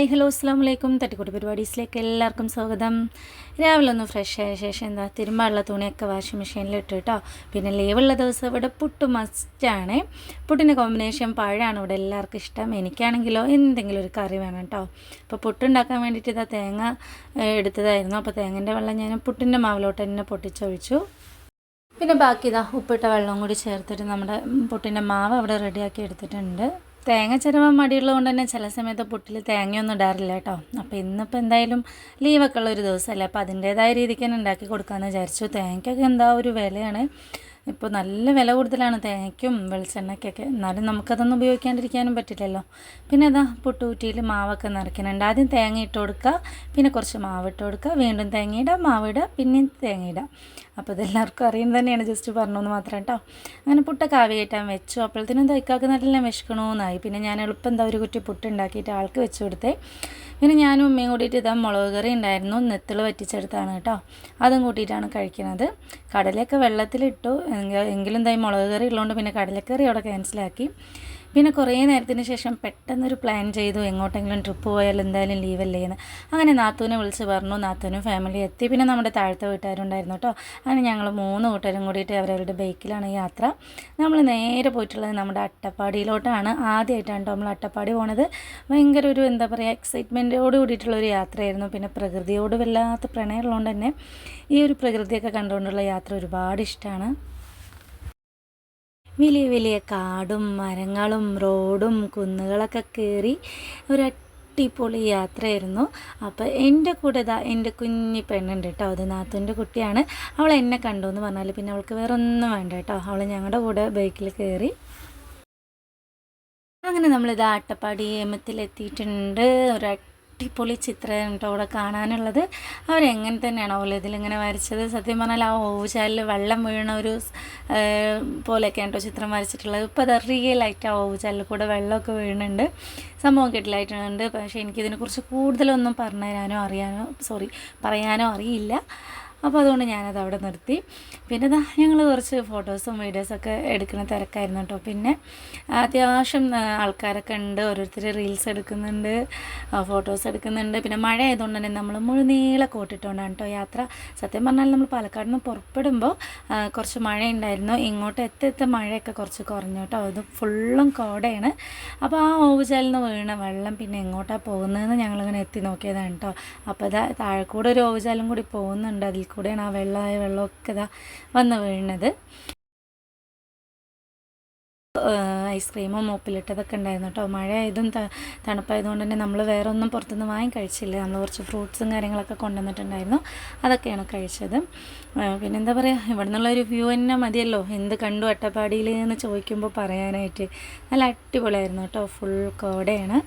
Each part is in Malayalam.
ഹായ് ഹലോ അസ്സാം വലൈക്കും തട്ടിക്കൂട്ട് പരിപാടീസിലേക്ക് എല്ലാവർക്കും സ്വാഗതം. രാവിലെ ഒന്ന് ഫ്രഷ് ആയ ശേഷം എന്താ തിരുമ്പാനുള്ള തുണിയൊക്കെ വാഷിംഗ് മെഷീനിൽ ഇട്ട് കേട്ടോ പിന്നെ ലീവുള്ള ദിവസം ഇവിടെ പുട്ട് മസ്റ്റാണ് പുട്ടിന്റെ കോമ്പിനേഷൻ പഴമാണ് ഇവിടെ എല്ലാവർക്കും ഇഷ്ടം. എനിക്കാണെങ്കിലോ എന്തെങ്കിലും ഒരു കറി വേണം കേട്ടോ അപ്പോൾ പുട്ടുണ്ടാക്കാൻ വേണ്ടിയിട്ട് ഇതാ തേങ്ങ എടുത്തതായിരുന്നു. അപ്പോൾ തേങ്ങന്റെ വെള്ളം ഞാൻ പുട്ടിന്റെ മാവിലോട്ട് തന്നെ പൊട്ടിച്ചൊഴിച്ചു. പിന്നെ ബാക്കി ഇതാ ഉപ്പിട്ട വെള്ളം കൂടി ചേർത്തിട്ട് നമ്മുടെ പുട്ടിന്റെ മാവ് അവിടെ റെഡിയാക്കി എടുത്തിട്ടുണ്ട്. തേങ്ങ ചിരവാൻ മടിയുള്ളത് കൊണ്ട് തന്നെ ചില സമയത്ത് പുട്ടിൽ തേങ്ങയൊന്നും ഇടാറില്ല കേട്ടോ. അപ്പോൾ ഇന്നിപ്പോൾ എന്തായാലും ലീവൊക്കെ ഉള്ള ഒരു ദിവസമല്ലേ? അപ്പോൾ അതിന്റേതായ രീതിക്ക് തന്നെ ഉണ്ടാക്കി കൊടുക്കാമെന്ന് വിചാരിച്ചു. തേങ്ങയ്ക്കൊക്കെ എന്താ ഒരു വിലയാണ്? ഇപ്പോൾ നല്ല വില കൂടുതലാണ് തേങ്ങയ്ക്കും വെളിച്ചെണ്ണയ്ക്കൊക്കെ. എന്നാലും നമുക്കതൊന്നും ഉപയോഗിക്കാണ്ടിരിക്കാനും പറ്റില്ലല്ലോ. പിന്നെ അതാ പുട്ടുകുറ്റിയിൽ മാവൊക്കെ നിറയ്ക്കുന്നുണ്ട്. ആദ്യം തേങ്ങ ഇട്ട് കൊടുക്കുക പിന്നെ കുറച്ച് മാവ് ഇട്ട് കൊടുക്കുക. വീണ്ടും തേങ്ങ ഇടുക മാവ് ഇടുക പിന്നെയും തേങ്ങ ഇടുക. അപ്പോൾ ഇതെല്ലാവർക്കും അറിയുന്നത് തന്നെയാണ് ജസ്റ്റ് പറഞ്ഞു എന്ന് മാത്രം കേട്ടോ. അങ്ങനെ പുട്ടൊക്കെ ആവി കയറ്റാൻ വെച്ചു. അപ്പോഴത്തേനും തൈക്കാക്ക് നല്ല വിശക്കണമെന്നായി പിന്നെ ഞാൻ എളുപ്പം എന്താ ഒരു കുറ്റി പുട്ട് ഉണ്ടാക്കിയിട്ട് ആൾക്ക് വെച്ച് കൊടുത്തേ. പിന്നെ ഞാനും ഉമ്മയും കൂടിയിട്ട് ഇതാ മുളക് കറി ഉണ്ടായിരുന്നു. നെത്തിൽ വറ്റിച്ചെടുത്താണ് കേട്ടോ. അതും കൂട്ടിയിട്ടാണ് കഴിക്കുന്നത്. കടലയൊക്കെ വെള്ളത്തിലിട്ടു. എങ്ക- എങ്കിലും എന്താ ഈ മുളക് കറി ഉള്ളതുകൊണ്ട് പിന്നെ കടലക്കറി അവിടെ ക്യാൻസലാക്കി പിന്നെ കുറേ നേരത്തിന് ശേഷം പെട്ടെന്നൊരു പ്ലാൻ ചെയ്തു. എങ്ങോട്ടെങ്കിലും ട്രിപ്പ് പോയാൽ എന്തായാലും ലീവല്ലേ എന്ന് അങ്ങനെ നാത്തൂനെ വിളിച്ച് പറഞ്ഞു. നാത്തൂനും ഫാമിലി എത്തി. പിന്നെ നമ്മുടെ താഴത്തെ വീട്ടുകാരുണ്ടായിരുന്നു കേട്ടോ അങ്ങനെ ഞങ്ങൾ മൂന്ന് കൂട്ടരും കൂടിയിട്ട് അവരവരുടെ ബൈക്കിലാണ് യാത്ര. നമ്മൾ നേരെ പോയിട്ടുള്ളത് നമ്മുടെ അട്ടപ്പാടിയിലോട്ടാണ്. ആദ്യമായിട്ടാണ് കേട്ടോ നമ്മൾ അട്ടപ്പാടി പോണത്. ഭയങ്കര ഒരു എന്താ പറയുക എക്സൈറ്റ്മെന്റോട് കൂടിയിട്ടുള്ള ഒരു യാത്രയായിരുന്നു. പിന്നെ പ്രകൃതിയോട് വല്ലാത്ത പ്രണയമുള്ളതുകൊണ്ട് തന്നെ ഈ ഒരു പ്രകൃതിയൊക്കെ കണ്ടുകൊണ്ടുള്ള യാത്ര ഒരുപാട് ഇഷ്ടമാണ്. വലിയ വലിയ കാടും മരങ്ങളും റോഡും കുന്നുകളൊക്കെ കയറി ഒരു യാത്രയായിരുന്നു. അപ്പോൾ എന്റെ കൂടെ ഇതാ എന്റെ കുഞ്ഞി പെണ്ണുണ്ട് കേട്ടോ അത് നാത്തൂന്റെ കുട്ടിയാണ്. അവൾ എന്നെ കണ്ടു എന്ന് പറഞ്ഞാൽ പിന്നെ അവൾക്ക് വേറെ ഒന്നും വേണ്ട കേട്ടോ. അവൾ ഞങ്ങളുടെ കൂടെ ബൈക്കിൽ കയറി അങ്ങനെ നമ്മളിത് അട്ടപ്പാടി എമത്തിലെത്തിയിട്ടുണ്ട് ഒരു അടിപൊളി ചിത്രം കേട്ടോ അവിടെ കാണാനുള്ളത്. അവരെങ്ങനെ തന്നെയാണ് ഓല ഇതിലിങ്ങനെ വരച്ചത്? സത്യം പറഞ്ഞാൽ ആ ഓവുചാലിൽ വെള്ളം വീണ ഒരു പോലെയൊക്കെ കേട്ടോ ചിത്രം വരച്ചിട്ടുള്ളത്. ഇപ്പോൾ അത് റിയലായിട്ട് ആ ഓവുചാലിൽ കൂടെ വെള്ളമൊക്കെ വീണുണ്ട്. സംഭവം കിട്ടിലായിട്ടുണ്ട്. പക്ഷേ എനിക്കിതിനെക്കുറിച്ച് കൂടുതലൊന്നും പറഞ്ഞു തരാനോ അറിയാനോ സോറി പറയാനോ അറിയില്ല. അപ്പോൾ അതുകൊണ്ട് ഞാനത് അവിടെ നിർത്തി. പിന്നെ ഞങ്ങൾ കുറച്ച് ഫോട്ടോസും വീഡിയോസൊക്കെ എടുക്കുന്ന തിരക്കായിരുന്നു കേട്ടോ. പിന്നെ അത്യാവശ്യം ആൾക്കാരൊക്കെ ഉണ്ട്. ഓരോരുത്തർ റീൽസ് എടുക്കുന്നുണ്ട് ഫോട്ടോസ് എടുക്കുന്നുണ്ട്. പിന്നെ മഴ ആയതുകൊണ്ട് തന്നെ നമ്മൾ മുഴുനീളെ കോട്ടിട്ടുകൊണ്ടാണ് കേട്ടോ യാത്ര. സത്യം പറഞ്ഞാൽ നമ്മൾ പാലക്കാട് നിന്ന് പുറപ്പെടുമ്പോൾ കുറച്ച് മഴ ഉണ്ടായിരുന്നു ഇങ്ങോട്ട് എത്തി എത്തി മഴയൊക്കെ കുറച്ച് കുറഞ്ഞു കേട്ടോ. അത് ഫുള്ളും കോടയാണ്. അപ്പോൾ ആ ഓവുചാലിൽ നിന്ന് വീണ വെള്ളം പിന്നെ എങ്ങോട്ടാണ് പോകുന്നതെന്ന് ഞങ്ങളിങ്ങനെ എത്തി നോക്കിയതാണ് കേട്ടോ. അപ്പോൾ താഴെക്കൂടെ ഒരു ഓവുചാലും കൂടി പോകുന്നുണ്ട് അതിൽ കൂടെയാണ് ആ വെള്ളമായ വെള്ളമൊക്കെ ഇതാ വന്ന് വീഴുന്നത് ഐസ്ക്രീമും മൂപ്പിലിട്ടതൊക്കെ ഉണ്ടായിരുന്നു കേട്ടോ. മഴ ആയതും ത തണുപ്പായതുകൊണ്ട് തന്നെ നമ്മൾ വേറെ ഒന്നും പുറത്തുനിന്ന് വാങ്ങി കഴിച്ചില്ല. നമ്മൾ കുറച്ച് ഫ്രൂട്ട്സും കാര്യങ്ങളൊക്കെ കൊണ്ടുവന്നിട്ടുണ്ടായിരുന്നു. അതൊക്കെയാണ് കഴിച്ചത്. പിന്നെ പിന്നെന്താ പറയുക ഇവിടെ നിന്നുള്ള ഒരു വ്യൂ തന്നെ മതിയല്ലോ. എന്ത് കണ്ടു അട്ടപ്പാടിയിൽ എന്ന് ചോദിക്കുമ്പോൾ പറയാനായിട്ട്. നല്ല അടിപൊളിയായിരുന്നു കേട്ടോ. ഫുൾ കോടയാണ്.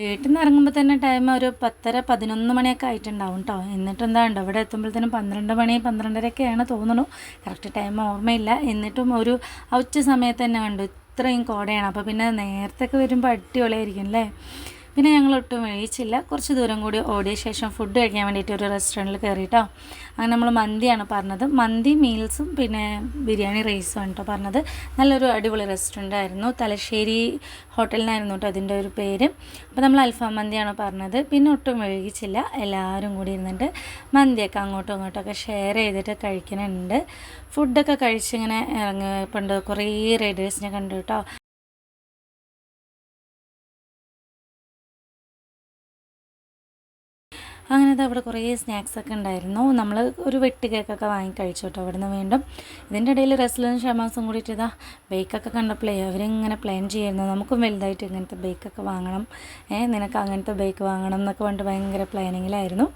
വീട്ടിൽ നിന്ന് ഇറങ്ങുമ്പോൾ തന്നെ ടൈം ഒരു പത്തര പതിനൊന്ന് മണിയൊക്കെ ആയിട്ടുണ്ടാവും കേട്ടോ എന്നിട്ട് എന്താ ഇവിടെ എത്തുമ്പോഴത്തേനും പന്ത്രണ്ട് മണി പന്ത്രണ്ടരയൊക്കെയാണ് തോന്നുന്നു. കറക്റ്റ് ടൈം ഓർമ്മയില്ല. എന്നിട്ടും ഒരു ഉച്ച സമയത്ത് തന്നെ കണ്ടു. ഇത്രയും കോടയാണ്. അപ്പോൾ പിന്നെ നേരത്തെ ഒക്കെ വരുമ്പോൾ അടിപൊളിയായിരിക്കും അല്ലേ പിന്നെ ഞങ്ങൾ ഒട്ടും വഴിയിച്ചില്ല കുറച്ച് ദൂരം കൂടി ഓടിയ ശേഷം ഫുഡ് കഴിക്കാൻ വേണ്ടിയിട്ട് ഒരു റെസ്റ്റോറന്റിൽ കയറിയിട്ടോ അങ്ങനെ നമ്മൾ മന്തിയാണ് പറഞ്ഞത്. മന്തി മീൽസും പിന്നെ ബിരിയാണി റൈസും ആണ് കേട്ടോ പറഞ്ഞത്. നല്ലൊരു അടിപൊളി റെസ്റ്റോറന്റ് ആയിരുന്നു. തലശ്ശേരി ഹോട്ടലിനായിരുന്നു കേട്ടോ അതിന്റെ ഒരു പേര്. അപ്പോൾ നമ്മൾ അൽഫാം മന്തിയാണ് പറഞ്ഞത്. പിന്നെ ഒട്ടും വൈകിച്ചില്ല എല്ലാവരും കൂടി ഇരുന്നിട്ട് മന്തിയൊക്കെ അങ്ങോട്ടും ഇങ്ങോട്ടൊക്കെ ഷെയർ ചെയ്തിട്ട് കഴിക്കുന്നുണ്ട് ഫുഡൊക്കെ കഴിച്ചിങ്ങനെ ഇറങ്ങി പണ്ട് കുറേ റൈഡേഴ്സിനെ കണ്ടു കേട്ടോ അങ്ങനെ അത് അവിടെ കുറേ സ്നാക്സൊക്കെ ഉണ്ടായിരുന്നു. നമ്മൾ ഒരു വെട്ട് കേക്കൊക്കെ വാങ്ങി കഴിച്ചു കേട്ടോ അവിടെ നിന്ന് വീണ്ടും. ഇതിന്റെ ഇടയിൽ റെസ്റ്റിലും ഷമാസും കൂടിയിട്ട് ഇതാ ബേക്കൊക്കെ കണ്ടപ്പോഴേ അവരിങ്ങനെ പ്ലാൻ ചെയ്യായിരുന്നു നമുക്കും വലുതായിട്ട് ഇങ്ങനത്തെ ബേക്കൊക്കെ വാങ്ങണം. ഏ നിനക്ക് അങ്ങനത്തെ ബേക്ക് വാങ്ങണം എന്നൊക്കെ പറഞ്ഞിട്ട് ഭയങ്കര പ്ലാനിങ്ങിലായിരുന്നു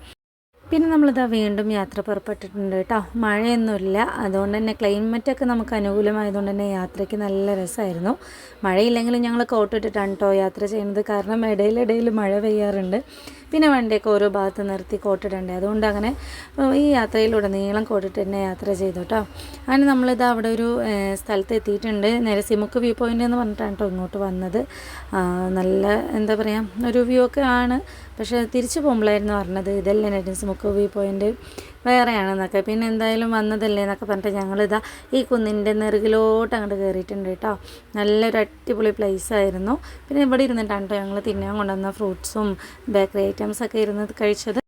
പിന്നെ നമ്മളിതാ വീണ്ടും യാത്ര പുറപ്പെട്ടിട്ടുണ്ട് കേട്ടോ മഴയൊന്നുമില്ല. അതുകൊണ്ട് തന്നെ ക്ലൈമറ്റൊക്കെ നമുക്ക് അനുകൂലമായതുകൊണ്ട് തന്നെ യാത്രയ്ക്ക് നല്ല രസമായിരുന്നു. മഴയില്ലെങ്കിലും ഞങ്ങൾ കോട്ടിട്ടിട്ടാണ് കേട്ടോ യാത്ര ചെയ്യുന്നത്. കാരണം ഇടയിലിടയിൽ മഴ പെയ്യാറുണ്ട്. പിന്നെ വണ്ടിയൊക്കെ ഓരോ ഭാഗത്ത് നിർത്തി കോട്ടിടണ്ടേ. അതുകൊണ്ട് അങ്ങനെ ഈ യാത്രയിലൂടെ നീളം കോട്ടിട്ട് തന്നെ യാത്ര ചെയ്തു കേട്ടോ അങ്ങനെ നമ്മളിത് അവിടെ ഒരു സ്ഥലത്ത് എത്തിയിട്ടുണ്ട് നേരെ സിമുക്ക് വ്യൂ പോയിന്റ് എന്ന് പറഞ്ഞിട്ടാണ് കേട്ടോ ഇങ്ങോട്ട് വന്നത്. നല്ല എന്താ പറയുക ഒരു വ്യൂ ഒക്കെ ആണ്. പക്ഷേ തിരിച്ചു പോകുമ്പോഴായിരുന്നു പറഞ്ഞത് ഇതല്ലേ സിമുക്ക് വ്യൂ പോയിന്റ് വേറെയാണെന്നൊക്കെ. പിന്നെ എന്തായാലും വന്നതല്ലേ എന്നൊക്കെ പറഞ്ഞിട്ട് ഞങ്ങളിതാ ഈ കുന്നിന്റെ നെറുകിലോട്ട് അങ്ങോട്ട് കയറിയിട്ടുണ്ട് കേട്ടോ. നല്ലൊരു അടിപൊളി പ്ലേസ് ആയിരുന്നു. പിന്നെ ഇവിടെ ഇരുന്നിട്ടാണ് കേട്ടോ ഞങ്ങൾ തിന്നാൻ കൊണ്ടുവന്ന ഫ്രൂട്ട്സും ബേക്കറി ഐറ്റംസൊക്കെ ഇരുന്ന് കഴിച്ചത്.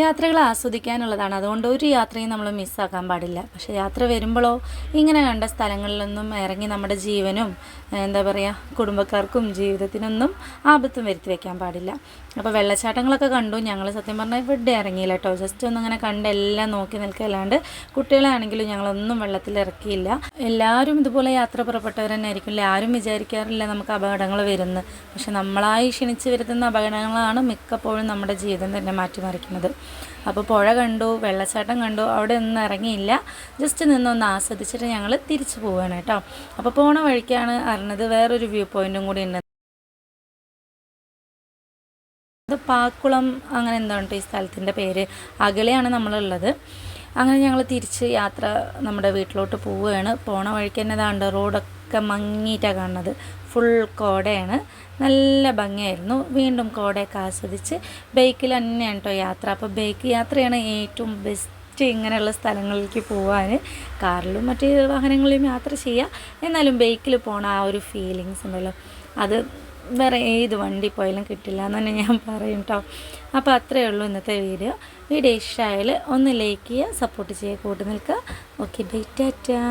യാത്രകൾ ആസ്വദിക്കാനുള്ളതാണ്. അതുകൊണ്ട് ഒരു യാത്രയും നമ്മൾ മിസ്സാക്കാൻ പാടില്ല. പക്ഷേ യാത്ര വരുമ്പോഴോ ഇങ്ങനെ കണ്ട സ്ഥലങ്ങളിലൊന്നും ഇറങ്ങി നമ്മുടെ ജീവനും എന്താ പറയുക കുടുംബക്കാർക്കും ജീവിതത്തിനൊന്നും ആപത്തും വരുത്തി വെക്കാൻ പാടില്ല. അപ്പോൾ വെള്ളച്ചാട്ടങ്ങളൊക്കെ കണ്ടു. ഞങ്ങൾ സത്യം പറഞ്ഞാൽ ഇവിടെ ഇറങ്ങിയില്ല കേട്ടോ ജസ്റ്റ് ഒന്ന് അങ്ങനെ കണ്ട് എല്ലാം നോക്കി നിൽക്കുക അല്ലാണ്ട് കുട്ടികളാണെങ്കിലും ഞങ്ങളൊന്നും വെള്ളത്തിൽ ഇറക്കിയില്ല. എല്ലാവരും ഇതുപോലെ യാത്ര പുറപ്പെട്ടവർ തന്നെ ആയിരിക്കും ആരും വിചാരിക്കാറില്ല നമുക്ക് അപകടങ്ങൾ വരുന്നത് പക്ഷെ നമ്മളായി ക്ഷണിച്ച് വരുത്തുന്ന അപകടങ്ങളാണ് മിക്കപ്പോഴും നമ്മുടെ ജീവിതം തന്നെ മാറ്റിമറിക്കുന്നത്. അപ്പോൾ പുഴ കണ്ടു വെള്ളച്ചാട്ടം കണ്ടു അവിടെ ഒന്നും ഇറങ്ങിയില്ല. ജസ്റ്റ് നിന്നൊന്ന് ആസ്വദിച്ചിട്ട് ഞങ്ങൾ തിരിച്ചു പോവുകയാണ് കേട്ടോ. അപ്പോൾ പോണ വഴിക്കാണ് അറിഞ്ഞത് വേറൊരു വ്യൂ പോയിന്റും കൂടി ഉണ്ട്. അത് പാക്കുളം അങ്ങനെ എന്താണ് ഈ സ്ഥലത്തിന്റെ പേര്. അകലെയാണ് നമ്മളുള്ളത്. അങ്ങനെ ഞങ്ങൾ തിരിച്ച് യാത്ര നമ്മുടെ വീട്ടിലോട്ട് പോവുകയാണ്. പോണ വഴിക്ക് തന്നെ ഇതാണ്ട് റോഡൊക്കെ മങ്ങിയിട്ടാണ് കാണുന്നത്. ഫുൾ കോടയാണ്. നല്ല ഭംഗിയായിരുന്നു. വീണ്ടും കോടയൊക്കെ ആസ്വദിച്ച് ബൈക്കിൽ തന്നെയാണ് കേട്ടോ യാത്ര. അപ്പോൾ ബൈക്ക് യാത്രയാണ് ഏറ്റവും ബെസ്റ്റ് ഇങ്ങനെയുള്ള സ്ഥലങ്ങളിലേക്ക് പോകാൻ കാറിലും മറ്റു വാഹനങ്ങളിലും യാത്ര ചെയ്യുക എന്നാലും ബൈക്കിൽ പോണ ആ ഒരു ഫീലിങ്സ് ഉണ്ടല്ലോ. അത് വേറെ ഏത് വണ്ടി പോയാലും കിട്ടില്ല എന്ന് തന്നെ ഞാൻ പറയും കേട്ടോ അപ്പോൾ അത്രയേ ഉള്ളൂ ഇന്നത്തെ വീഡിയോ വീഡിയോ ഇഷ്ടമായാൽ ഒന്ന് ലൈക്ക് ചെയ്യുക സപ്പോർട്ട് ചെയ്യുക കൂട്ടു നിൽക്കുക. Okay bye Tata.